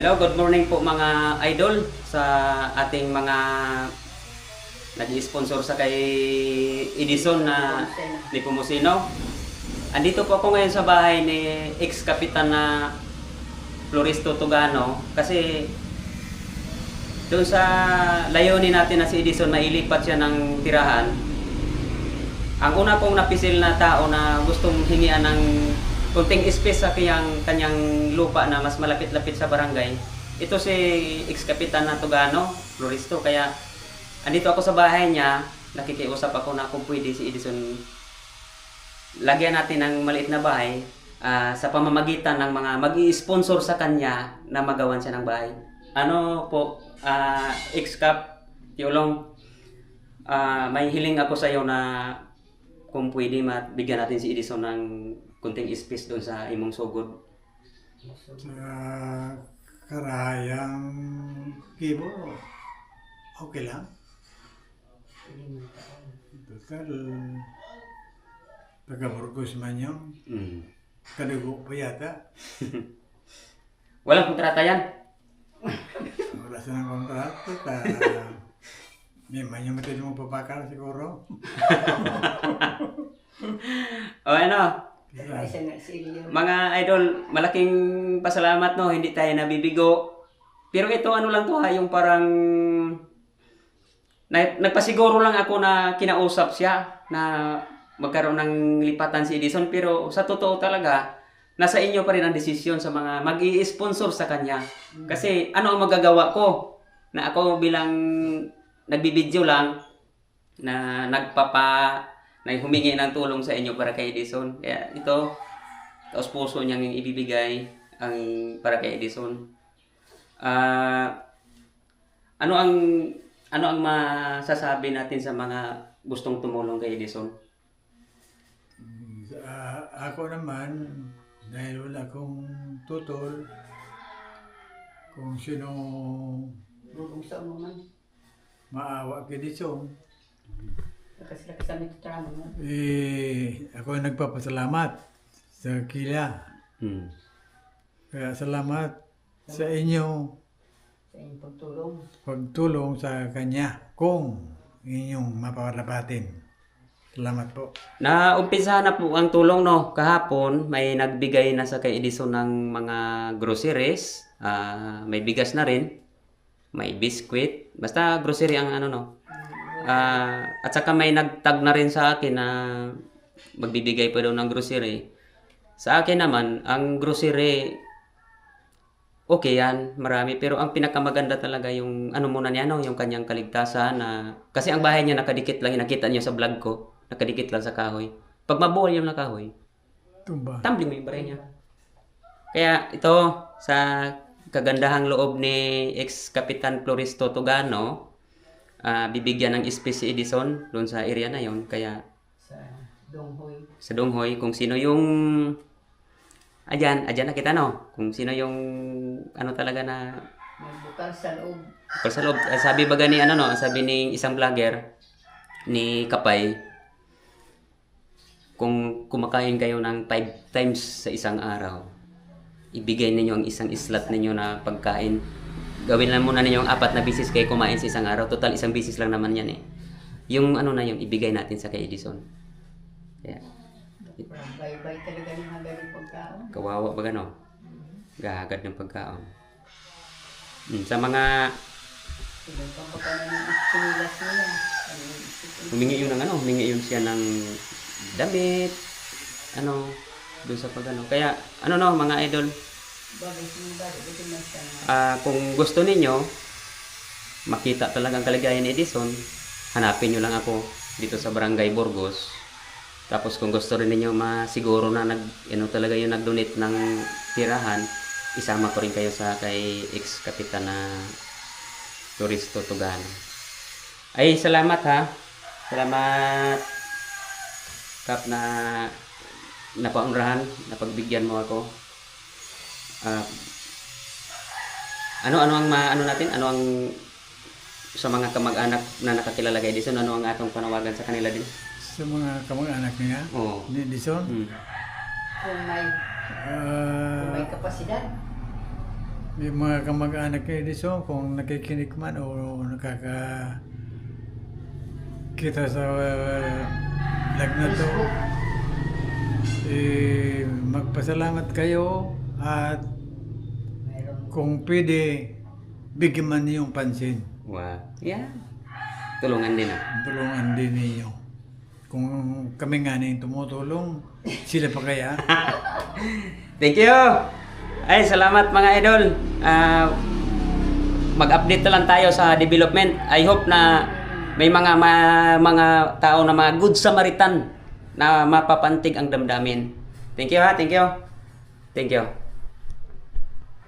Hello, good morning po mga idol sa ating mga nag-sponsor sa kay Edison na ni Pumusino. Andito po ako ngayon sa bahay ni ex-kapitan na Floristo Tugano kasi doon sa layunin natin na si Edison na ilipat siya ng tirahan. Ang una kong napisil na tao na gustong hingian ng kunting space sa kanyang, kanyang lupa na mas malapit-lapit sa barangay. Ito si ex-kapitan na Tugano, Floristo. Kaya andito ako sa bahay niya, nakikiusap ako na kung pwede si Edison lagyan natin ng maliit na bahay ah, sa pamamagitan ng mga mag sponsor sa kanya na magawan siya ng bahay. Ano po, ah, ex-cap, Tiolong, ah, may hiling ako sa iyo na kung pwede mabigyan natin si Edison ng kunting space doon sa imong sugod. Sa karayang kibo, okay lang. Total, taga Burgos man yun. Mm. Kadugo pa yata. Walang kontrata yan. Wala silang kontrato. Ta, may matindi mong papakal siguro. O ano, Kaya, mga idol, malaking pasalamat no, hindi tayo nabibigo. Pero ito ano lang to ha, yung parang na, nagpasiguro lang ako na kinausap siya na magkaroon ng lipatan si Edison. Pero sa totoo talaga nasa inyo pa rin ang desisyon sa mga mag sponsor sa kanya. Kasi ano ang magagawa ko? Na ako bilang nagbibideo lang na nagpapa na humingi ng tulong sa inyo para kay Edison. Kaya ito, taos puso niyang ibibigay ang para kay Edison. Ah, ano ang ano ang masasabi natin sa mga gustong tumulong kay Edison? sa- ako naman, dahil wala akong tutol, kung sino Bubungso mo man. Maawa kay Dison, Lakas-lakas sa mitutrano mo. Eh, ako ay nagpapasalamat sa kila. Hmm. Kaya salamat sa inyo Sa inyong pagtulong. pagtulong sa kanya kung inyong mapapalabatin. Salamat po. Na umpisa na po ang tulong no. Kahapon may nagbigay na sa kay Edison ng mga groceries. Ah, may bigas na rin. May biscuit. Basta grocery ang ano no. Ah, at saka may nagtag na rin sa akin na magbibigay pa daw ng grocery. Sa akin naman, ang grocery okay yan, marami. Pero ang pinakamaganda talaga yung ano muna niya, no? yung kanyang kaligtasan na... Kasi ang bahay niya nakadikit lang, nakita niyo sa vlog ko, nakadikit lang sa kahoy. Pag mabuhay yung nakahoy, Tumba. tumbling mo yung bahay niya. Kaya ito, sa kagandahang loob ni ex-kapitan Floristo Tugano, ah, bibigyan ng si Edison doon sa area na yon Kaya Sa Donghoy. sa Donghoy, kung sino yung... Ayan, ayan nakita no? Kung sino yung ano talaga na bukal sa loob. Pero sa loob, eh, sabi ba ni ano no, sabi ni isang vlogger ni Kapay, kung kumakain kayo ng 5 times sa isang araw, ibigay ninyo ang isang slot ninyo na pagkain. Gawin lang muna ninyo ang apat na bisis kayo kumain sa isang araw. Total, isang bisis lang naman yan eh. Yung ano na yun, ibigay natin sa kay Edison. Bye-bye talaga yung hanggang pagkaon. kawawa ba gano? Gahagad ng pagkaon. Hmm, sa mga ng. Ano yung humingi yun ng ano, humingi yun siya ng damit, ano, doon sa pag ano. Kaya, ano no, mga idol, ah, kung gusto ninyo, makita talagang kaligayan ni Edison, hanapin nyo lang ako dito sa Barangay Burgos. Tapos kung gusto rin ninyo masiguro na nag, ano talaga yung nag-donate ng tirahan, isama ko rin kayo sa kay ex-kapitan na Turisto Tugano. Ay, salamat ha. Salamat Kap na napaunrahan, napagbigyan mo ako. Ah, ano ano ang ma, ano natin? Ano ang sa mga kamag-anak na nakakilala kay Edison, ano ang atong panawagan sa kanila din? Sa mga kamag-anak niya, Oo. ni Dison, Hmm. Kung may, ah, kung may kapasidad. May mga kamag-anak kay Edison kung nakikinig man o nakaka kita sa uh, vlog na to. Eh, magpasalamat kayo at kung pwede, bigyan man niyong pansin. Wow. Yeah. Tulungan din ah. Tulungan din ninyo. Kung kami nga na yung tumutulong, sila pa kaya? Thank you. Ay, salamat mga idol. Ah, mag-update na lang tayo sa development. I hope na may mga ma- mga tao na mga good Samaritan na mapapantig ang damdamin. Thank you ha, thank you. Thank you.